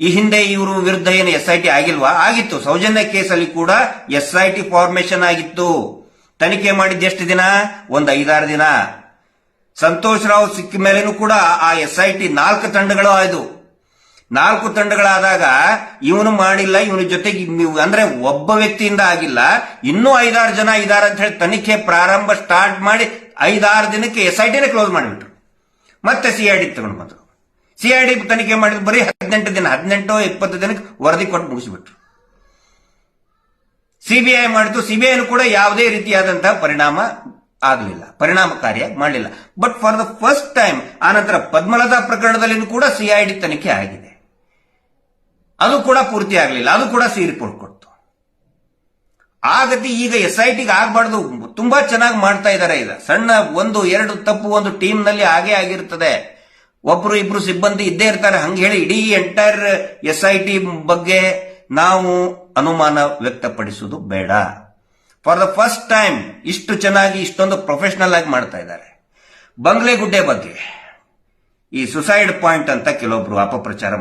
ಈ ಹಿಂದೆ ಇವರು ವಿರುದ್ಧ ಏನು ಎಸ್ ಐ ಟಿ ಆಗಿಲ್ವಾ? ಆಗಿತ್ತು. ಸೌಜನ್ಯ ಕೇಸಲ್ಲಿ ಕೂಡ ಎಸ್ ಐ ಟಿ ಫಾರ್ಮೇಶನ್ ಆಗಿತ್ತು. ತನಿಖೆ ಮಾಡಿದ್ದು ಎಷ್ಟು ದಿನ? ಒಂದು ಐದಾರು ದಿನ. ಸಂತೋಷ್ ರಾವ್ ಸಿಕ್ಕ ಮೇಲೆನೂ ಕೂಡ ಆ ಎಸ್ ಐ ಟಿ ನಾಲ್ಕು ತಂಡಗಳು ಆಯ್ದು. ನಾಲ್ಕು ತಂಡಗಳಾದಾಗ ಇವನು ಮಾಡಿಲ್ಲ, ಇವನ ಜೊತೆಗೆ ಅಂದ್ರೆ ಒಬ್ಬ ವ್ಯಕ್ತಿಯಿಂದ ಆಗಿಲ್ಲ. ಇನ್ನೂ ಐದಾರು ಜನ ಇದಾರೆ ಅಂತ ಹೇಳಿ ತನಿಖೆ ಪ್ರಾರಂಭ ಸ್ಟಾರ್ಟ್ ಮಾಡಿ ಐದಾರು ದಿನಕ್ಕೆ ಎಸ್ ಐ ಟಿನೇ ಕ್ಲೋಸ್ ಮಾಡಿಬಿಟ್ರು. ಮತ್ತೆ ಸಿ ಐ ತಗೊಂಡು ಬಂದ್ರು. ಸಿ ಐ ಡಿ ತನಿಖೆ ಮಾಡಿದ್ರು ಬರೀ ಹದಿನೆಂಟು ದಿನ, ಹದಿನೆಂಟು ಇಪ್ಪತ್ತು ದಿನಕ್ಕೆ ವರದಿ ಕೊಟ್ಟು ಮುಗಿಸಿಬಿಟ್ರು. ಸಿಬಿಐ ಮಾಡಿತು ಸಿಬಿಐನು ಕೂಡ ಯಾವುದೇ ರೀತಿಯಾದಂತಹ ಪರಿಣಾಮ ಆಗಲಿಲ್ಲ, ಪರಿಣಾಮಕಾರಿಯಾಗಿ ಮಾಡಲಿಲ್ಲ. But for the first time ಆನಂತರ ಪದ್ಮಲತಾ ಪ್ರಕರಣದಲ್ಲಿನೂ ಕೂಡ ಸಿಐಡಿ ತನಿಖೆ ಆಗಿದೆ. ಅದು ಕೂಡ ಪೂರ್ತಿ ಆಗಲಿಲ್ಲ, ಅದು ಕೂಡ ಸಿ ರಿಪೋರ್ಟ್ ಕೊಡ್ತು. ಆ ಈಗ ಎಸ್ ಐ ಟಿಗೆ ಆಗಬಾರ್ದು, ತುಂಬಾ ಚೆನ್ನಾಗಿ ಮಾಡ್ತಾ ಇದ್ದಾರೆ ಈಗ. ಸಣ್ಣ ಒಂದು, ಎರಡು ತಪ್ಪು ಒಂದು ಟೀಮ್ನಲ್ಲಿ ಆಗೇ ಆಗಿರ್ತದೆ. ಒಬ್ರು ಇಬ್ರು ಸಿಬ್ಬಂದಿ ಇದ್ದೇ ಇರ್ತಾರೆ. ಹಂಗೆ ಹೇಳಿ ಇಡೀ ಎಂಟೈರ್ ಎಸ್ ಐ ಟಿ ಬಗ್ಗೆ ನಾವು ಅನುಮಾನ ವ್ಯಕ್ತಪಡಿಸುವುದು ಬೇಡ. ಫಾರ್ ದ ಫಸ್ಟ್ ಟೈಮ್ ಇಷ್ಟು ಚೆನ್ನಾಗಿ ಇಷ್ಟೊಂದು ಪ್ರೊಫೆಷನಲ್ ಆಗಿ ಮಾಡ್ತಾ ಇದ್ದಾರೆ. ಬಂಗ್ಲೆಗುಡ್ಡೆ ಬಗ್ಗೆ. ಈ ಸುಸೈಡ್ ಪಾಯಿಂಟ್ ಅಂತ ಕೆಲವೊಬ್ರು ಅಪಪ್ರಚಾರ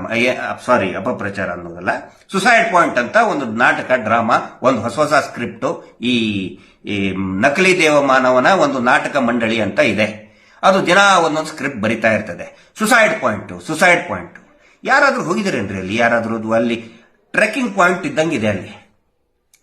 ಸಾರಿ ಅಪಪ್ರಚಾರ ಅನ್ನೋದಲ್ಲ. ಸುಸೈಡ್ ಪಾಯಿಂಟ್ ಅಂತ ಒಂದು ನಾಟಕ, ಡ್ರಾಮಾ, ಒಂದು ಹೊಸ ಹೊಸ ಸ್ಕ್ರಿಪ್ಟ್ ಈ ಈ ನಕಲಿ ದೇವಮಾನವನ ಒಂದು ನಾಟಕ ಮಂಡಳಿ ಅಂತ ಇದೆ. ಅದು ದಿನ ಒಂದೊಂದು ಸ್ಕ್ರಿಪ್ಟ್ ಬರಿತಾ ಇರ್ತದೆ. ಸುಸೈಡ್ ಪಾಯಿಂಟು ಸುಸೈಡ್ ಪಾಯಿಂಟ್ ಯಾರಾದರೂ ಹೋಗಿದ್ರೇನ್ರಿ ಅಲ್ಲಿ? ಯಾರಾದರೂ ಅದು ಅಲ್ಲಿ ಟ್ರೆಕ್ಕಿಂಗ್ ಪಾಯಿಂಟ್ ಇದ್ದಂಗಿದೆ ಅಲ್ಲಿ?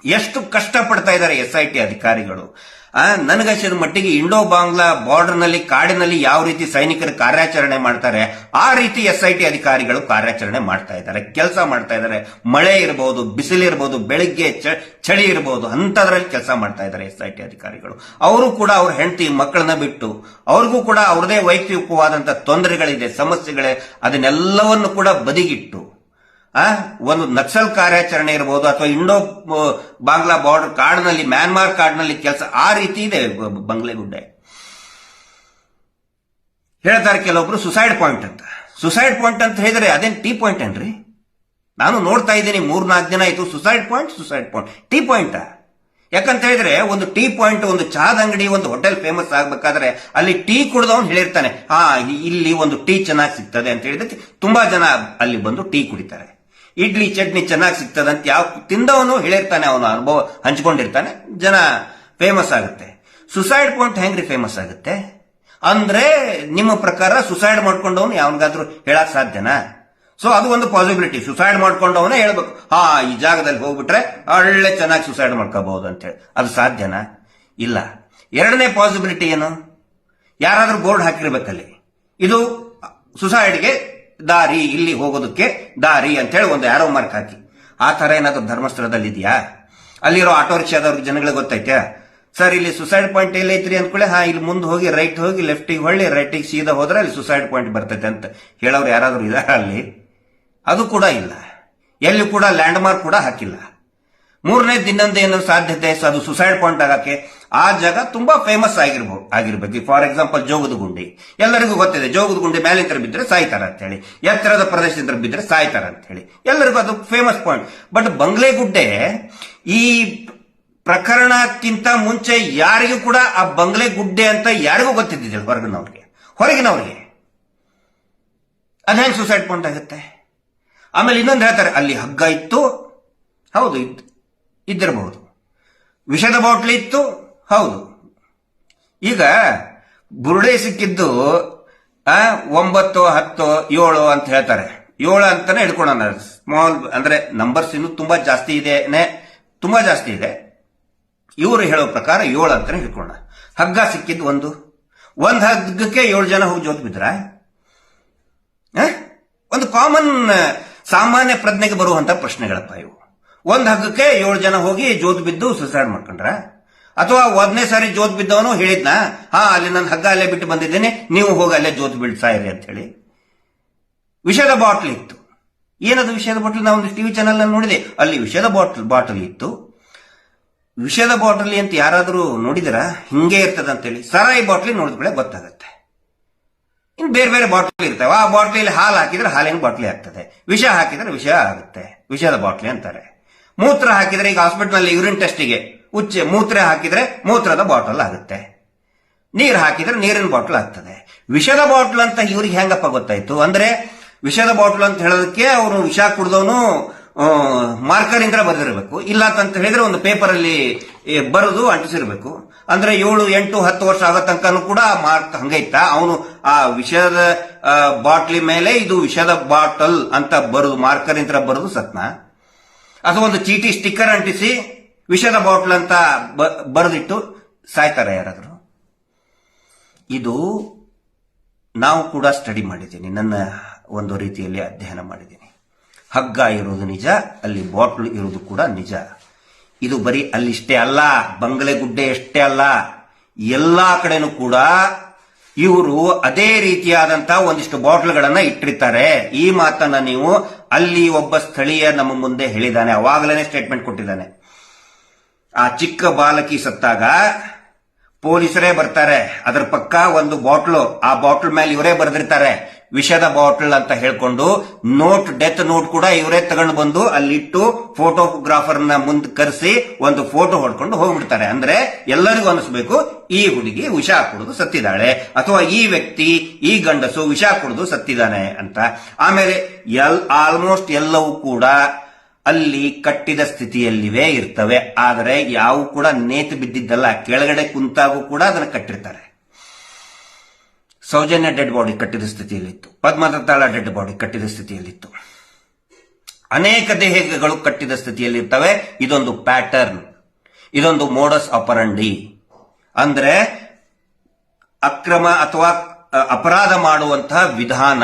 ಎಷ್ಟು ಕಷ್ಟಪಡ್ತಾ ಇದ್ದಾರೆ ಎಸ್ ಐ ಟಿ ಅಧಿಕಾರಿಗಳು? ಆ ನನಗನ್ಸಿದ ಮಟ್ಟಿಗೆ ಇಂಡೋ ಬಾಂಗ್ಲಾ ಬಾರ್ಡರ್ನಲ್ಲಿ ಕಾಡಿನಲ್ಲಿ ಯಾವ ರೀತಿ ಸೈನಿಕರು ಕಾರ್ಯಾಚರಣೆ ಮಾಡ್ತಾರೆ, ಆ ರೀತಿ ಎಸ್ ಐ ಟಿ ಅಧಿಕಾರಿಗಳು ಕಾರ್ಯಾಚರಣೆ ಮಾಡ್ತಾ ಇದ್ದಾರೆ. ಕೆಲಸ ಮಾಡ್ತಾ ಇದ್ದಾರೆ. ಮಳೆ ಇರಬಹುದು ಬಿಸಿಲಿರಬಹುದು ಬೆಳಿಗ್ಗೆ ಚ- ಚಳಿ ಇರಬಹುದು ಅಂತದ್ರಲ್ಲಿ ಕೆಲಸ ಮಾಡ್ತಾ ಇದ್ದಾರೆ ಎಸ್ ಐ ಟಿ ಅಧಿಕಾರಿಗಳು. ಅವರು ಕೂಡ ಅವ್ರ ಹೆಂಡತಿ ಮಕ್ಕಳನ್ನ ಬಿಟ್ಟು, ಅವ್ರಿಗೂ ಕೂಡ ಅವ್ರದೇ ವೈಯಕ್ತಿಕವಾದಂತಹ ತೊಂದರೆಗಳಿದೆ, ಸಮಸ್ಯೆಗಳೇ, ಅದನ್ನೆಲ್ಲವನ್ನು ಕೂಡ ಬದಿಗಿಟ್ಟು ಆ? ಒಂದು ನಕ್ಸಲ್ ಕಾರ್ಯಾಚರಣೆ ಇರಬಹುದು ಅಥವಾ ಇಂಡೋ ಬಾಂಗ್ಲಾ ಬಾರ್ಡರ್ ಕಾಡಿನಲ್ಲಿ, ಮ್ಯಾನ್ಮಾರ್ ಕಾಡಿನಲ್ಲಿ ಕೆಲಸ ಆ ರೀತಿ ಇದೆ ಬಂಗ್ಲೆ ಬಂಗ್ಲೆಗುಡ್ಡೆ ಹೇಳ್ತಾರೆ ಕೆಲವೊಬ್ರು ಸುಸೈಡ್ ಪಾಯಿಂಟ್ ಅಂತ. ಸುಸೈಡ್ ಪಾಯಿಂಟ್ ಅಂತ ಹೇಳಿದ್ರೆ ಅದೇನ್ ಟೀ ಪಾಯಿಂಟ್ ಏನ್ರಿ? ನಾನು ನೋಡ್ತಾ ಇದ್ದೀನಿ ಮೂರ್ನಾಲ್ಕು ದಿನ ಆಯ್ತು suicide point suicide point T point ಯಾಕಂತ ಹೇಳಿದ್ರೆ ಒಂದು ಟೀ ಪಾಯಿಂಟ್ ಒಂದು ಚಹಾದ ಅಂಗಡಿ, ಒಂದು ಹೋಟೆಲ್ ಫೇಮಸ್ ಆಗ್ಬೇಕಾದ್ರೆ ಅಲ್ಲಿ ಟೀ ಕುಡಿದವನು ಹೇಳಿರ್ತಾನೆ, ಹಾ, ಇಲ್ಲಿ ಒಂದು ಟೀ ಚೆನ್ನಾಗಿ ಸಿಗ್ತದೆ ಅಂತ ಹೇಳಿದಕ್ಕೆ ತುಂಬಾ ಜನ ಅಲ್ಲಿ ಬಂದು ಟೀ ಕುಡಿತಾರೆ. ಇಡ್ಲಿ, ಚಟ್ನಿ ಚೆನ್ನಾಗಿ ಸಿಗ್ತದೆ ಅಂತ ಯಾವ ತಿಂದವನು ಹೇಳಿರ್ತಾನೆ, ಅವನು ಅನುಭವ ಹಂಚ್ಕೊಂಡಿರ್ತಾನೆ. ಜನ ಫೇಮಸ್ ಆಗುತ್ತೆ. ಸುಸೈಡ್ ಪಾಯಿಂಟ್ ಹೆಂಗ್ರಿ ಫೇಮಸ್ ಆಗುತ್ತೆ? ಅಂದ್ರೆ ನಿಮ್ಮ ಪ್ರಕಾರ ಸುಸೈಡ್ ಮಾಡ್ಕೊಂಡವನು ಯಾವನಿಗಾದ್ರೂ ಹೇಳಕ್ ಸಾಧ್ಯನಾ? ಸೊ ಅದು ಒಂದು ಪಾಸಿಬಿಲಿಟಿ ಸುಸೈಡ್ ಮಾಡ್ಕೊಂಡವನೇ ಹೇಳ್ಬೇಕು. ಹಾ, ಈ ಜಾಗದಲ್ಲಿ ಹೋಗ್ಬಿಟ್ರೆ ಒಳ್ಳೆ ಚೆನ್ನಾಗಿ ಸುಸೈಡ್ ಮಾಡ್ಕೋಬಹುದು ಅಂತೇಳಿ ಅದು ಸಾಧ್ಯನಾ? ಇಲ್ಲ. ಎರಡನೇ ಪಾಸಿಬಿಲಿಟಿ ಏನು? ಯಾರಾದ್ರೂ ಬೋರ್ಡ್ ಹಾಕಿರ್ಬೇಕಲ್ಲಿ. ಇದು ಸುಸೈಡ್ಗೆ ದಾರಿ ಇಲ್ಲಿ ಹೋಗೋದಕ್ಕೆ ದಾರಿ ಅಂತ ಹೇಳಿ ಒಂದು ಯಾರೋ ಮಾರ್ಕ್ ಹಾಕಿ. ಆ ತರ ಏನಾದರೂ ಧರ್ಮಸ್ಥಳದಲ್ಲಿ ಇದೆಯಾ ಅಲ್ಲಿರೋ ಆಟೋ ರಿಕ್ಷಾದವ್ರಿಗೆ ಜನಗಳಿಗೆ ಗೊತ್ತೈತೆ. ಸರ್, ಇಲ್ಲಿ ಸುಸೈಡ್ ಪಾಯಿಂಟ್ ಎಲ್ಲಿ ಐತ್ರಿ? ಅಂದ್ಕೊಳ್ಳಿ ಹಾ, ಇಲ್ಲಿ ಮುಂದೆ ಹೋಗಿ ರೈಟ್ ಹೋಗಿ ಲೆಫ್ಟಿಗೆ ಹೊಳ್ಳಿ ರೈಟಿಗೆ ಸೀದಾ ಹೋದ್ರೆ ಅಲ್ಲಿ ಸುಸೈಡ್ ಪಾಯಿಂಟ್ ಬರ್ತೈತೆ ಅಂತ ಹೇಳೋರು ಯಾರಾದರೂ ಇದಾರ ಅಲ್ಲಿ? ಅದು ಕೂಡ ಇಲ್ಲ. ಎಲ್ಲಿ ಕೂಡ ಲ್ಯಾಂಡ್ ಮಾರ್ಕ್ ಕೂಡ ಹಾಕಿಲ್ಲ. ಮೂರನೇ ದಿನದ ಏನೋ ಸಾಧ್ಯತೆ ಅದು ಸುಸೈಡ್ ಪಾಯಿಂಟ್ ಆಗಕ್ಕೆ ಆ ಜಾಗ ತುಂಬಾ ಫೇಮಸ್ ಆಗಿರ್ಬೋದು ಆಗಿರ್ಬೇಕು. ಫಾರ್ ಎಕ್ಸಾಂಪಲ್ ಜೋಗದ ಗುಂಡಿ. ಎಲ್ಲರಿಗೂ ಗೊತ್ತಿದೆ, ಜೋಗದ ಗುಂಡಿ ಮೇಲೆ ಮೇಲಿಂದ ಬಿದ್ದರೆ ಸಾಯ್ತಾರ ಅಂತ ಹೇಳಿ ಎತ್ತರದ ಪ್ರದೇಶದಿಂದ ಬಿದ್ದರೆ ಸಾಯ್ತಾರ ಅಂತ ಹೇಳಿ ಎಲ್ಲರಿಗೂ ಅದು ಫೇಮಸ್ ಪಾಯಿಂಟ್ ಬಟ್ ಬಂಗ್ಲೆಗುಡ್ಡೆ, ಈ ಪ್ರಕರಣಕ್ಕಿಂತ ಮುಂಚೆ ಯಾರಿಗೂ ಕೂಡ ಆ ಬಂಗ್ಲೆ ಗುಡ್ಡೆ ಅಂತ ಯಾರಿಗೂ ಗೊತ್ತಿದ್ದಿದ್ದಿಲ್ಲ, ಹೊರಗಿನವ್ರಿಗೆ. ಹೊರಗಿನವ್ರಿಗೆ. ಅದ್ ಹೆಂಗ್ ಸುಸೈಡ್ ಪಾಯಿಂಟ್ ಆಗುತ್ತೆ? ಆಮೇಲೆ ಇನ್ನೊಂದು ಹೇಳ್ತಾರೆ, ಅಲ್ಲಿ ಹಗ್ಗ ಇತ್ತು. ಹೌದು ಇದ್ದಿರಬಹುದು ವಿಷದ ಬಾಟ್ಲಿ ಇತ್ತು. ಹೌದು. ಈಗ ಬುರುಡೆ ಸಿಕ್ಕಿದ್ದು ಒಂಬತ್ತು, ಹತ್ತು, ಏಳು ಅಂತ ಹೇಳ್ತಾರೆ. ಏಳು ಅಂತಾನೆ ಹಿಡ್ಕೊಳ್ಳೋಣ ಸ್ಮಾಲ್ ಅಂದ್ರೆ ನಂಬರ್ಸ್ ಇನ್ನು ತುಂಬಾ ಜಾಸ್ತಿ ಇದೆ ತುಂಬಾ ಜಾಸ್ತಿ ಇದೆ. ಇವರು ಹೇಳೋ ಪ್ರಕಾರ ಏಳು ಅಂತಾನೆ ಹಿಡ್ಕೊಳ್ಳೋಣ ಹಗ್ಗ ಸಿಕ್ಕಿದ್ದು ಒಂದು. ಒಂದ್ ಹಗ್ಗಕ್ಕೆ ಏಳು ಜನ ಹೋಗಿ ಜೋತ್ ಬಿದ್ರ? ಒಂದು ಕಾಮನ್ ಸಾಮಾನ್ಯ ಪ್ರಜ್ಞೆಗೆ ಬರುವಂತ ಪ್ರಶ್ನೆಗಳಪ್ಪ ಇವು. ಒಂದ್ ಹಗ್ಗಕ್ಕೆ ಏಳು ಜನ ಹೋಗಿ ಜೋತ್ ಬಿದ್ದು ಸುಸೈಡ್ ಮಾಡ್ಕೊಂಡ್ರ? ಅಥವಾ ಒಂದನೇ ಸಾರಿ ಜೋತ್ ಬಿದ್ದವನು ಹೇಳಿದ್ನ, ಹಾ, ಅಲ್ಲಿ ನನ್ನ ಹಗ್ಗ ಅಲ್ಲೇ ಬಿಟ್ಟು ಬಂದಿದ್ದೇನೆ, ನೀವು ಹೋಗಿ ಅಲ್ಲೇ ಜೋತ್ ಬಿಡ್ಸಾಯಿರಿ ಅಂತ ಹೇಳಿ. ವಿಷದ ಬಾಟ್ಲ್ ಇತ್ತು. ಏನದು ವಿಷದ ಬಾಟ್ಲ್? ನಾವು ಒಂದು ಟಿವಿ ಚಾನೆಲ್ ನೋಡಿದೆ. ಅಲ್ಲಿ ವಿಷದ ಬಾಟ್ಲ್, ಬಾಟಲ್ ಇತ್ತು. ವಿಷದ ಬಾಟಲಿ ಅಂತ ಯಾರಾದರೂ ನೋಡಿದಿರಾ? ಹಿಂಗೆ ಇರ್ತದೆ ಅಂತೇಳಿ ಸರಾಯಿ ಬಾಟ್ಲಿ ನೋಡಿದ್ಮೇಲೆ ಗೊತ್ತಾಗತ್ತೆ. ಇನ್ನು ಬೇರೆ ಬೇರೆ ಬಾಟ್ಲಿ ಇರ್ತವೆ. ಆ ಬಾಟ್ಲಿಯಲ್ಲಿ ಹಾಲು ಹಾಕಿದ್ರೆ ಹಾಲಿನ ಬಾಟ್ಲಿ ಆಗ್ತದೆ. ವಿಷ ಹಾಕಿದ್ರೆ ವಿಷ ಆಗುತ್ತೆ. ವಿಷದ ಬಾಟ್ಲಿ ಅಂತಾರೆ. ಮೂತ್ರ ಹಾಕಿದ್ರೆ ಈಗ ಹಾಸ್ಪಿಟಲ್ ಯೂರಿನ್ ಟೆಸ್ಟಿಗೆ ಉಚ್ಚೆ ಮೂತ್ರ ಹಾಕಿದ್ರೆ ಮೂತ್ರದ ಬಾಟಲ್ ಆಗುತ್ತೆ. ನೀರು ಹಾಕಿದ್ರೆ ನೀರಿನ ಬಾಟಲ್ ಆಗ್ತದೆ. ವಿಷದ ಬಾಟಲ್ ಅಂತ ಇವ್ರಿಗೆ ಹೆಂಗಪ್ಪ ಗೊತ್ತಾಯ್ತು? ಅಂದ್ರೆ ವಿಷದ ಬಾಟಲ್ ಅಂತ ಹೇಳೋದಕ್ಕೆ ಅವನು ವಿಷ ಕುಡ್ದವನು ಮಾರ್ಕರ್ ಇಂದ ಬರೆದಿರಬೇಕು. ಇಲ್ಲ ಅಂತ ಹೇಳಿದ್ರೆ ಒಂದು ಪೇಪರ್ ಅಲ್ಲಿ ಬರೆದು ಅಂಟಿಸಿರ್ಬೇಕು. ಅಂದ್ರೆ ಏಳು, ಎಂಟು, ಹತ್ತು ವರ್ಷ ಆಗೋ ತನಕನೂ ಕೂಡ ಮಾರ್ಕ್ ಹಂಗೈತ ಅವನು ಆ ವಿಷದ ಬಾಟ್ಲಿ ಮೇಲೆ ಇದು ವಿಷದ ಬಾಟಲ್ ಅಂತ ಬರುದು ಮಾರ್ಕರ್ ಇಂದ ಬರೆದು ಸತ್ನ? ಅಥವಾ ಒಂದು ಚೀಟಿ, ಸ್ಟಿಕ್ಕರ್ ಅಂಟಿಸಿ ವಿಷದ ಬಾಟ್ಲ್ ಅಂತ ಬರೆದಿಟ್ಟು ಸಾಯ್ತಾರೆ ಯಾರಾದರೂ. ಇದು ನಾವು ಕೂಡ ಸ್ಟಡಿ ಮಾಡಿದ್ದೀನಿ. ನನ್ನ ಒಂದು ರೀತಿಯಲ್ಲಿ ಅಧ್ಯಯನ ಮಾಡಿದ್ದೀನಿ. ಹಗ್ಗ ಇರೋದು ನಿಜ, ಅಲ್ಲಿ ಬಾಟ್ಲ್ ಇರೋದು ಕೂಡ ನಿಜ. ಇದು ಬರೀ ಅಲ್ಲಿಷ್ಟೇ ಅಲ್ಲ ಬಂಗಲೆ ಗುಡ್ಡೆ ಅಷ್ಟೇ ಅಲ್ಲ, ಎಲ್ಲಾ ಕಡೆನೂ ಕೂಡ ಇವರು ಅದೇ ರೀತಿಯಾದಂತಹ ಒಂದಿಷ್ಟು ಬಾಟ್ಲ್ಗಳನ್ನ ಇಟ್ಟಿರ್ತಾರೆ. ಈ ಮಾತನ್ನ ನೀವು ಅಲ್ಲಿ ಒಬ್ಬ ಸ್ಥಳೀಯ ನಮ್ಮ ಮುಂದೆ ಹೇಳಿದ್ದಾನೆ, ಅವಾಗಲೇ ಸ್ಟೇಟ್ಮೆಂಟ್ ಕೊಟ್ಟಿದ್ದಾನೆ. ಆ ಚಿಕ್ಕ ಬಾಲಕಿ ಸತ್ತಾಗ ಪೊಲೀಸರೇ ಬರ್ತಾರೆ. ಅದರ ಪಕ್ಕ ಒಂದು ಬಾಟ್ಲು. ಆ ಬಾಟ್ಲ್ ಮೇಲೆ ಇವರೇ ಬರೆದಿರ್ತಾರೆ. ವಿಷದ ಬಾಟ್ಲ್ ಅಂತ ಹೇಳ್ಕೊಂಡು ನೋಟ್, ಡೆತ್ ನೋಟ್ ಕೂಡ ಇವರೇ ತಗೊಂಡು ಬಂದು ಅಲ್ಲಿಟ್ಟು ಫೋಟೋಗ್ರಾಫರ್ನ ಮುಂದೆ ಕರೆಸಿ ಒಂದು ಫೋಟೋ ಹೊಡ್ಕೊಂಡು ಹೋಗ್ಬಿಡ್ತಾರೆ. ಅಂದ್ರೆ ಎಲ್ಲರಿಗೂ ಅನಿಸ್ಬೇಕು, ಈ ಹುಡುಗಿ ವಿಷ ಕುಡಿದು ಸತ್ತಿದ್ದಾಳೆ. ಅಥವಾ ಈ ವ್ಯಕ್ತಿ, ಈ ಗಂಡಸು ವಿಷ ಕುಡಿದು ಸತ್ತಿದ್ದಾನೆ ಅಂತ. ಆಮೇಲೆ ಎಲ್, ಆಲ್ಮೋಸ್ಟ್ ಎಲ್ಲವೂ ಕೂಡ ಅಲ್ಲಿ ಕಟ್ಟಿದ ಸ್ಥಿತಿಯಲ್ಲಿವೇ, ಇರ್ತವೆ. ಆದರೆ ಯಾವ ಕೂಡ ನೇತು ಬಿದ್ದಿದ್ದಲ್ಲ. ಕೆಳಗಡೆ ಕುಂತಾಗೂ ಕೂಡ ಅದನ್ನು ಕಟ್ಟಿರ್ತಾರೆ. ಸೌಜನ್ಯ ಡೆಡ್ ಬಾಡಿ ಕಟ್ಟಿದ ಸ್ಥಿತಿಯಲ್ಲಿತ್ತು. ಪದ್ಮದತ್ತಾಳ ಡೆಡ್ ಬಾಡಿ ಕಟ್ಟಿದ ಸ್ಥಿತಿಯಲ್ಲಿತ್ತು. ಅನೇಕ ದೇಹಗಳು ಕಟ್ಟಿದ ಸ್ಥಿತಿಯಲ್ಲಿರ್ತವೆ. ಇದೊಂದು ಪ್ಯಾಟರ್ನ್. ಇದೊಂದು ಮೋಡಸ್ ಅಪರಂಡಿ ಅಂದ್ರೆ ಅಕ್ರಮ ಅಥವಾ ಅಪರಾಧ ಮಾಡುವಂತಹ ವಿಧಾನ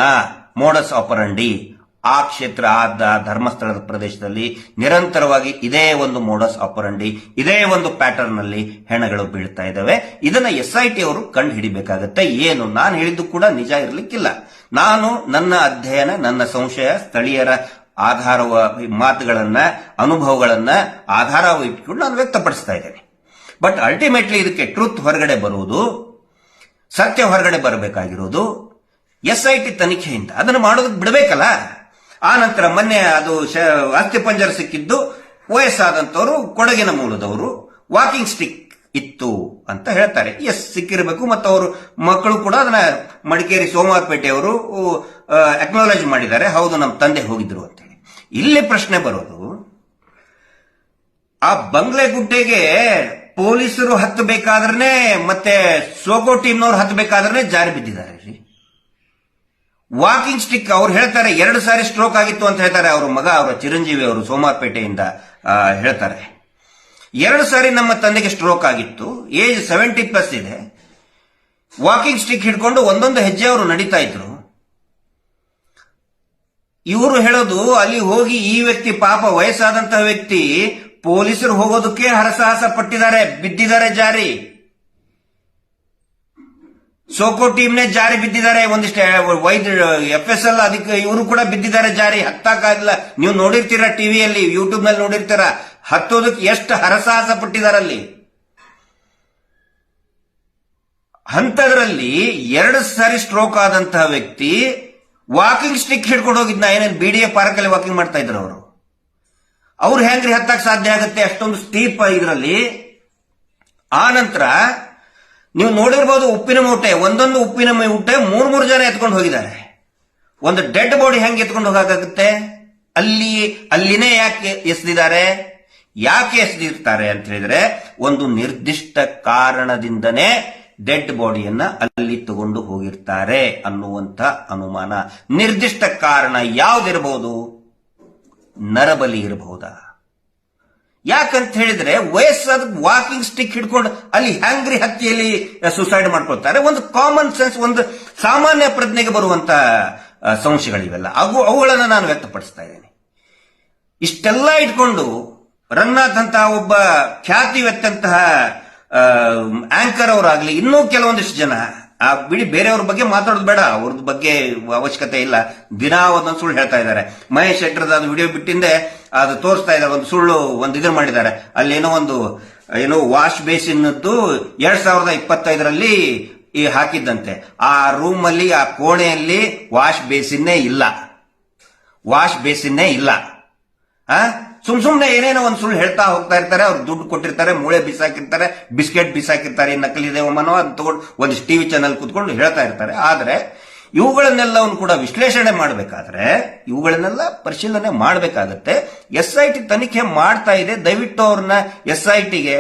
ಮೋಡಸ್ ಆಪರಂಡಿ. ಆ ಕ್ಷೇತ್ರ ಆದ ಧರ್ಮಸ್ಥಳದ ಪ್ರದೇಶದಲ್ಲಿ ನಿರಂತರವಾಗಿ ಇದೇ ಒಂದು ಮೋಡಸ್ ಆಪರಂಡಿ ಇದೇ ಒಂದು ಪ್ಯಾಟರ್ನ್ನಲ್ಲಿ ಹೆಣಗಳು ಬೀಳ್ತಾ ಇದ್ದಾವೆ. ಇದನ್ನ ಎಸ್ ಐ ಟಿ ಅವರು ಕಂಡು ಹಿಡಿಬೇಕಾಗತ್ತೆ. ಏನು? ನಾನು ಹೇಳಿದ್ದು ಕೂಡ ನಿಜ ಇರಲಿಕ್ಕಿಲ್ಲ. ನಾನು ನನ್ನ ಅಧ್ಯಯನ, ನನ್ನ ಸಂಶಯ, ಸ್ಥಳೀಯರ ಆಧಾರವ ಮಾತುಗಳನ್ನ, ಅನುಭವಗಳನ್ನ ಆಧಾರ ಇಟ್ಕೊಂಡು ನಾನು ವ್ಯಕ್ತಪಡಿಸ್ತಾ ಇದ್ದೇನೆ. ಬಟ್ ಅಲ್ಟಿಮೇಟ್ಲಿ ಇದಕ್ಕೆ ಟ್ರೂತ್ ಹೊರಗಡೆ ಬರುವುದು, ಸತ್ಯ ಹೊರಗಡೆ ಬರಬೇಕಾಗಿರೋದು ಎಸ್ ಐ ಟಿ ತನಿಖೆಯಿಂದ. ಅದನ್ನು ಮಾಡೋದಕ್ಕೆ ಬಿಡಬೇಕಲ್ಲ? ಆ ನಂತರ ಮೊನ್ನೆ ಅದು ಅಸ್ಥಿಪಂಜರ ಸಿಕ್ಕಿದ್ದು ವಯಸ್ಸಾದಂತವರು ಕೊಡಗಿನ ಮೂಲದವರು ವಾಕಿಂಗ್ ಸ್ಟಿಕ್ ಇತ್ತು ಅಂತ ಹೇಳ್ತಾರೆ. ಎಸ್ ಸಿಕ್ಕಿರಬೇಕು. ಮತ್ತು ಅವರು ಮಕ್ಕಳು ಕೂಡ ಅದನ್ನ ಮಡಿಕೇರಿ ಸೋಮವಾರಪೇಟೆಯವರು ಅಕ್ನಾಲೇಜ್ ಮಾಡಿದ್ದಾರೆ. ಹೌದು, ನಮ್ಮ ತಂದೆ ಹೋಗಿದ್ರು ಅಂತೇಳಿ. ಇಲ್ಲಿ ಪ್ರಶ್ನೆ ಬರೋದು, ಆ ಬಂಗ್ಲೆ ಗುಡ್ಡೆಗೆ ಪೊಲೀಸರು ಹತ್ತಬೇಕಾದ್ರೆ ಮತ್ತೆ ಸೋಕೋ ಟೀಮ್ನವ್ರು ಹತ್ತಬೇಕಾದ್ರೆ ಜಾರಿ ಬಿದ್ದಿದ್ದಾರೆ. ವಾಕಿಂಗ್ ಸ್ಟಿಕ್ ಅವ್ರು ಹೇಳ್ತಾರೆ, ಎರಡು ಸಾರಿ ಸ್ಟ್ರೋಕ್ ಆಗಿತ್ತು ಅಂತ ಹೇಳ್ತಾರೆ ಅವ್ರ ಮಗ, ಅವರ ಚಿರಂಜೀವಿ ಅವರು ಸೋಮಾರ್ಪೇಟೆಯಿಂದ ಹೇಳ್ತಾರೆ. ಎರಡು ಸಾರಿ ನಮ್ಮ ತಂದೆಗೆ ಸ್ಟ್ರೋಕ್ ಆಗಿತ್ತು ಏಜ್ ಸೆವೆಂಟಿ ಪ್ಲಸ್ ಇದೆ. ವಾಕಿಂಗ್ ಸ್ಟಿಕ್ ಹಿಡ್ಕೊಂಡು ಒಂದೊಂದು ಹೆಜ್ಜೆ ಅವರು ನಡೀತಾ ಇದ್ರು. ಇವರು ಹೇಳೋದು, ಅಲ್ಲಿ ಹೋಗಿ ಈ ವ್ಯಕ್ತಿ ಪಾಪ ವಯಸ್ಸಾದಂತಹ ವ್ಯಕ್ತಿ ಪೊಲೀಸರು ಹೋಗೋದಕ್ಕೆ ಹರಸಾಹಸ ಪಟ್ಟಿದ್ದಾರೆ, ಬಿದ್ದಿದ್ದಾರೆ ಜಾರಿ. ಸೋಕೋ ಟೀಮ್ನೇ ಜಾರಿ ಬಿದ್ದಿದ್ದಾರೆ. ಒಂದಿಷ್ಟು ವೈದ್ ಎಫ್ ಎಸ್ ಎಲ್ ಅದಕ್ಕೆ ಇವರು ಕೂಡ ಬಿದ್ದಿದ್ದಾರೆ ಜಾರಿ. ಹತ್ತಾಕಾಗಿಲ್ಲ ನೀವು ನೋಡಿರ್ತೀರ ಟಿವಿಯಲ್ಲಿ ಯೂಟ್ಯೂಬ್ನಲ್ಲಿ ನೋಡಿರ್ತೀರ. ಹತ್ತೋದಕ್ಕೆ ಎಷ್ಟು ಹರಸಾಹಸ ಪಟ್ಟಿದ್ದಾರೆ ಅಲ್ಲಿ ಹಂತದ್ರಲ್ಲಿ ಎರಡು ಸಾರಿ ಸ್ಟ್ರೋಕ್ ಆದಂತಹ ವ್ಯಕ್ತಿ ವಾಕಿಂಗ್ ಸ್ಟಿಕ್ ಹಿಡ್ಕೊಂಡು ಹೋಗಿದ್ನ. ಏನೇನು ಬಿ ಡಿ ಎ ಪಾರ್ಕ್ ಅಲ್ಲಿ ವಾಕಿಂಗ್ ಮಾಡ್ತಾ ಇದ್ರು ಅವರು. ಅವ್ರು ಹೆಂಗ್ರಿ ಹತ್ತಕ್ಕೆ ಸಾಧ್ಯ ಆಗುತ್ತೆ? ಅಷ್ಟೊಂದು ಸ್ಟೀಪ್ ಇದರಲ್ಲಿ. ಆ ನಂತರ ನೀವು ನೋಡಿರ್ಬೋದು ಉಪ್ಪಿನ ಮೂಟೆ, ಒಂದೊಂದು ಉಪ್ಪಿನ ಮೂಟೆ ಮೂರ್ ಮೂರು ಜನ ಎತ್ಕೊಂಡು ಹೋಗಿದ್ದಾರೆ. ಒಂದು ಡೆಡ್ ಬಾಡಿ ಹೆಂಗೆ ಎತ್ಕೊಂಡು ಹೋಗಕ್ಕಾಗುತ್ತೆ ಅಲ್ಲಿ, ಅಲ್ಲಿನೇ ಯಾಕೆ ಎಸೆದಿದ್ದಾರೆ? ಯಾಕೆ ಎಸೆದಿರ್ತಾರೆ ಅಂತ ಹೇಳಿದ್ರೆ, ಒಂದು ನಿರ್ದಿಷ್ಟ ಕಾರಣದಿಂದನೇ ಡೆಡ್ ಬಾಡಿಯನ್ನ ಅಲ್ಲಿ ತಗೊಂಡು ಹೋಗಿರ್ತಾರೆ ಅನ್ನುವಂತ ಅನುಮಾನ. ನಿರ್ದಿಷ್ಟ ಕಾರಣ ಯಾವ್ದಿರಬಹುದು ನರಬಲಿ ಇರಬಹುದಾ? ಯಾಕಂತ ಹೇಳಿದ್ರೆ ವಯಸ್ಸಾದ ವಾಕಿಂಗ್ ಸ್ಟಿಕ್ ಹಿಡ್ಕೊಂಡು ಅಲ್ಲಿ ಹ್ಯಾಂಗ್ರಿ ಹತ್ತಿಯಲ್ಲಿ ಸುಸೈಡ್ ಮಾಡ್ಕೊಳ್ತಾರೆ. ಒಂದು ಕಾಮನ್ ಸೆನ್ಸ್ ಒಂದು ಸಾಮಾನ್ಯ ಪ್ರಜ್ಞೆಗೆ ಬರುವಂತ ಸಂಶಯಗಳಿವೆಲ್ಲ. ಅವು, ಅವುಗಳನ್ನು ನಾನು ವ್ಯಕ್ತಪಡಿಸ್ತಾ ಇದ್ದೇನೆ. ಇಷ್ಟೆಲ್ಲ ಇಟ್ಕೊಂಡು ರಂಗನಾಥ್ ಒಬ್ಬ ಖ್ಯಾತಿವೆತ್ತಂತಹ ಆಂಕರ್ ಅವರಾಗ್ಲಿ ಇನ್ನೂ ಕೆಲವೊಂದಿಷ್ಟು ಜನ ಆ, ಬಿಡಿ, ಬೇರೆಯವ್ರ ಬಗ್ಗೆ ಮಾತಾಡೋದು ಬೇಡ. ಅವ್ರದ್ದು ಬಗ್ಗೆ ಅವಶ್ಯಕತೆ ಇಲ್ಲ. ದಿನಾ ಒಂದೊಂದು ಸುಳ್ಳು ಹೇಳ್ತಾ ಇದ್ದಾರೆ. ಮಹೇಶ್ ಶೆಟ್ಟರ್ದ ಅದು ವಿಡಿಯೋ ಬಿಟ್ಟಿಂದೆ, ಅದು ತೋರಿಸ್ತಾ ಇದ್ದಾರೆ. ಒಂದು ಸುಳ್ಳು, ಒಂದು ಇದನ್ನ ಮಾಡಿದ್ದಾರೆ. ಅಲ್ಲಿ ಏನೋ ಒಂದು, ಏನೋ ವಾಶ್ ಬೇಸಿನ್ನದ್ದು ಎರಡ್ ಸಾವಿರದ ಇಪ್ಪತ್ತೈದರಲ್ಲಿ ಈ ಹಾಕಿದ್ದಂತೆ. ಆ ರೂಮ್ ಅಲ್ಲಿ ಆ ಕೋಣೆಯಲ್ಲಿ ವಾಶ್ ಬೇಸಿನ್ನೇ ಇಲ್ಲ. ವಾಶ್ ಬೇಸಿನ್ನೇ ಇಲ್ಲ. ಆ? ಸುಮ್ ಸುಮ್ನೆ ಏನೇನೋ ಒಂದು ಸುಳ್ಳು ಹೇಳ್ತಾ ಹೋಗ್ತಾ ಇರ್ತಾರೆ, ಅವ್ರು ದುಡ್ಡು ಕೊಟ್ಟಿರ್ತಾರೆ, ಮೂಳೆ ಬಿಸಾಕಿರ್ತಾರೆ, ಬಿಸ್ಕೆಟ್ ಬಿಸಾಕಿರ್ತಾರೆ ನಕಲಿ ದೇವಮ್ಮನೋ ಅಂತ ತಗೊಂಡು ಒಂದು ಟಿವಿ ಚಾನಲ್ ಕುತ್ಕೊಂಡು ಹೇಳ್ತಾ ಇರ್ತಾರೆ. ಆದ್ರೆ ಇವುಗಳನ್ನೆಲ್ಲವನ್ನು ಕೂಡ ವಿಶ್ಲೇಷಣೆ ಮಾಡಬೇಕಾದ್ರೆ, ಇವುಗಳನ್ನೆಲ್ಲ ಪರಿಶೀಲನೆ ಮಾಡಬೇಕಾಗತ್ತೆ. ಎಸ್ ಐ ಟಿ ತನಿಖೆ ಮಾಡ್ತಾ ಇದೆ. ದಯವಿಟ್ಟು ಅವ್ರನ್ನ ಎಸ್ ಐ ಟಿಗೆ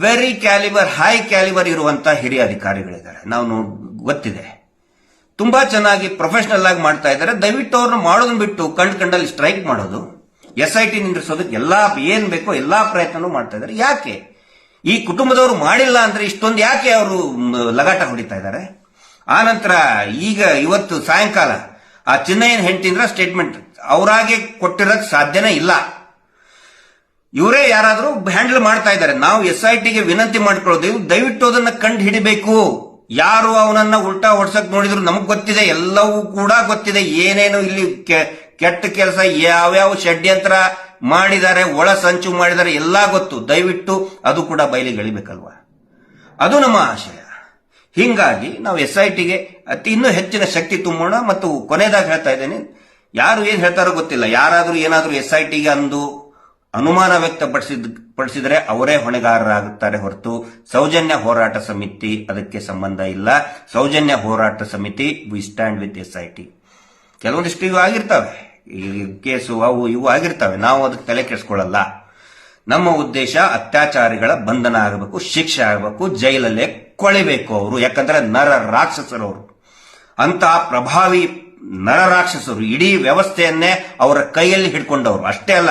ವೆರಿ ಕ್ಯಾಲಿಬರ್ ಹೈ ಕ್ಯಾಲಿಬರ್ ಇರುವಂತಹ ಹಿರಿಯ ಅಧಿಕಾರಿಗಳಿದ್ದಾರೆ. ನಾವು ಗೊತ್ತಿದೆ. ತುಂಬಾ ಚೆನ್ನಾಗಿ ಪ್ರೊಫೆಷನಲ್ ಆಗಿ ಮಾಡ್ತಾ ಇದ್ದಾರೆ. ದಯವಿಟ್ಟು ಅವ್ರನ್ನ ಮಾಡೋದನ್ನ ಬಿಟ್ಟು ಕಂಡು ಕಂಡಲ್ಲಿ ಸ್ಟ್ರೈಕ್ ಮಾಡೋದು. ಎಸ್ ಐ ಟಿ ನಿಂದ್ರಿಸೋದಕ್ಕೆ ಎಲ್ಲಾ ಏನ್ ಬೇಕೋ ಎಲ್ಲಾ ಪ್ರಯತ್ನನೂ ಮಾಡ್ತಾ ಇದಾರೆ ಯಾಕೆ? ಈ ಕುಟುಂಬದವರು ಮಾಡಿಲ್ಲ ಅಂದ್ರೆ ಇಷ್ಟೊಂದು ಯಾಕೆ ಅವರು ಲಗಾಟ ಹೊಡಿತಾ ಇದ್ದಾರೆ? ಆನಂತರ ನಂತರ ಈಗ ಇವತ್ತು ಸಾಯಂಕಾಲ ಆ ಚಿನ್ನಯ್ಯನ ಹೆಂಡತಿಂದ್ರ ಸ್ಟೇಟ್ಮೆಂಟ್ ಅವರಾಗೆ ಕೊಟ್ಟಿರೋಕ್ ಸಾಧ್ಯನೇ ಇಲ್ಲ. ಇವರೇ ಯಾರಾದರೂ ಹ್ಯಾಂಡಲ್ ಮಾಡ್ತಾ ಇದ್ದಾರೆ. ನಾವು ಎಸ್ ಐ ಟಿಗೆ ವಿನಂತಿ ಮಾಡ್ಕೊಳ್ಳೋದು ದಯವಿಟ್ಟು ಅದನ್ನ ಕಂಡು ಹಿಡಿಬೇಕು. ಯಾರು ಅವನನ್ನ ಉಲ್ಟಾ ಹೊಡ್ಸಕ್ ನೋಡಿದ್ರು ನಮಗ್ ಗೊತ್ತಿದೆ, ಎಲ್ಲವೂ ಕೂಡ ಗೊತ್ತಿದೆ. ಏನೇನು ಇಲ್ಲಿ ಕೆಟ್ಟ ಕೆಲಸ ಯಾವ್ಯಾವ ಷಡ್ಯಂತ್ರ ಮಾಡಿದ್ದಾರೆ, ಒಳ ಸಂಚು ಮಾಡಿದ್ದಾರೆ, ಎಲ್ಲಾ ಗೊತ್ತು. ದಯವಿಟ್ಟು ಅದು ಕೂಡ ಬಯಲಿಗೆಳಿಬೇಕಲ್ವಾ ಅದು ನಮ್ಮ ಆಶಯ. ಹೀಗಾಗಿ ನಾವು ಎಸ್ ಐ ಟಿಗೆ ಅತಿ ಇನ್ನೂ ಹೆಚ್ಚಿನ ಶಕ್ತಿ ತುಂಬೋಣ ಮತ್ತು ಕೊನೆಯದಾಗಿ ಹೇಳ್ತಾ ಇದ್ದೇನೆ, ಯಾರು ಏನು ಹೇಳ್ತಾರೋ ಗೊತ್ತಿಲ್ಲ. ಯಾರಾದರೂ ಏನಾದರೂ ಎಸ್ ಐ ಟಿಗೆ ಅಂದು ಅನುಮಾನ ವ್ಯಕ್ತಪಡಿಸಿದ, ಪಡಿಸಿದರೆ ಅವರೇ ಹೊಣೆಗಾರರಾಗುತ್ತಾರೆ ಹೊರತು ಸೌಜನ್ಯ ಹೋರಾಟ ಸಮಿತಿ ಅದಕ್ಕೆ ಸಂಬಂಧ ಇಲ್ಲ. ಸೌಜನ್ಯ ಹೋರಾಟ ಸಮಿತಿ we stand with S I T ಕೆಲವೊಂದಿಷ್ಟು ಇವು ಆಗಿರ್ತವೆ. ಈ ಕೇಸು ಅವು ಇವು ಆಗಿರ್ತವೆ. ನಾವು ಅದಕ್ಕೆ ತಲೆ ಕೆಡಿಸ್ಕೊಳ್ಳಲ್ಲ. ನಮ್ಮ ಉದ್ದೇಶ ಅತ್ಯಾಚಾರಿಗಳ ಬಂಧನ ಆಗಬೇಕು, ಶಿಕ್ಷೆ ಆಗಬೇಕು, ಜೈಲಲ್ಲೇ ಕೊಳಿಬೇಕು ಅವರು. ಯಾಕಂದ್ರೆ ನರ ರಾಕ್ಷಸರವರು. ಅಂತಹ ಪ್ರಭಾವಿ ನರ ರಾಕ್ಷಸರು ಇಡೀ ವ್ಯವಸ್ಥೆಯನ್ನೇ ಅವರ ಕೈಯಲ್ಲಿ ಹಿಡ್ಕೊಂಡವರು. ಅಷ್ಟೇ ಅಲ್ಲ,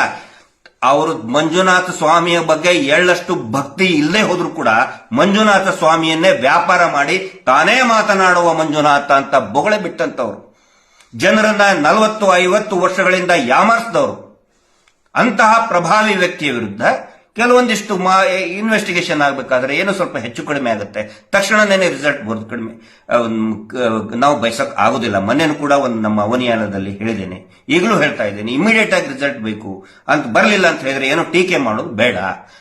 ಅವರು ಮಂಜುನಾಥ ಸ್ವಾಮಿಯ ಬಗ್ಗೆ ಎಳ್ಳಷ್ಟು ಭಕ್ತಿ ಇಲ್ಲದೆ ಹೋದ್ರು ಕೂಡ ಮಂಜುನಾಥ ಸ್ವಾಮಿಯನ್ನೇ ವ್ಯಾಪಾರ ಮಾಡಿ ತಾನೇ ಮಾತನಾಡುವ ಮಂಜುನಾಥ ಅಂತ ಬೊಗಳೆ ಬಿಟ್ಟಂತವ್ರು. ಜನರನ್ನ ನಲವತ್ತು ಐವತ್ತು ವರ್ಷಗಳಿಂದ ಯಾಮಾರಿಸಿದವರು. ಅಂತಹ ಪ್ರಭಾವಿ ವ್ಯಕ್ತಿಯ ವಿರುದ್ಧ ಕೆಲವೊಂದಿಷ್ಟು ಇನ್ವೆಸ್ಟಿಗೇಷನ್ ಆಗಬೇಕಾದ್ರೆ ಏನು ಸ್ವಲ್ಪ ಹೆಚ್ಚು ಕಡಿಮೆ ಆಗುತ್ತೆ. ತಕ್ಷಣನೇ ರಿಸಲ್ಟ್ ಬರೋದು ಕಡಿಮೆ. ಮ್, ನಾವು ಬಯಸಕ್ ಆಗುದಿಲ್ಲ. ಮನೆಯನ್ನು ಕೂಡ ಒಂದು ನಮ್ಮ ಅವನಿಯಾನದಲ್ಲಿ ಹೇಳಿದ್ದೇನೆ. ಈಗಲೂ ಹೇಳ್ತಾ ಇದ್ದೇನೆ ಇಮಿಡಿಯೇಟ್ ಆಗಿ ರಿಸಲ್ಟ್ ಬೇಕು. ಅಂತ ಬರಲಿಲ್ಲ ಅಂತ ಹೇಳಿದ್ರೆ ಏನೋ ಟೀಕೆ ಮಾಡೋದು ಬೇಡ.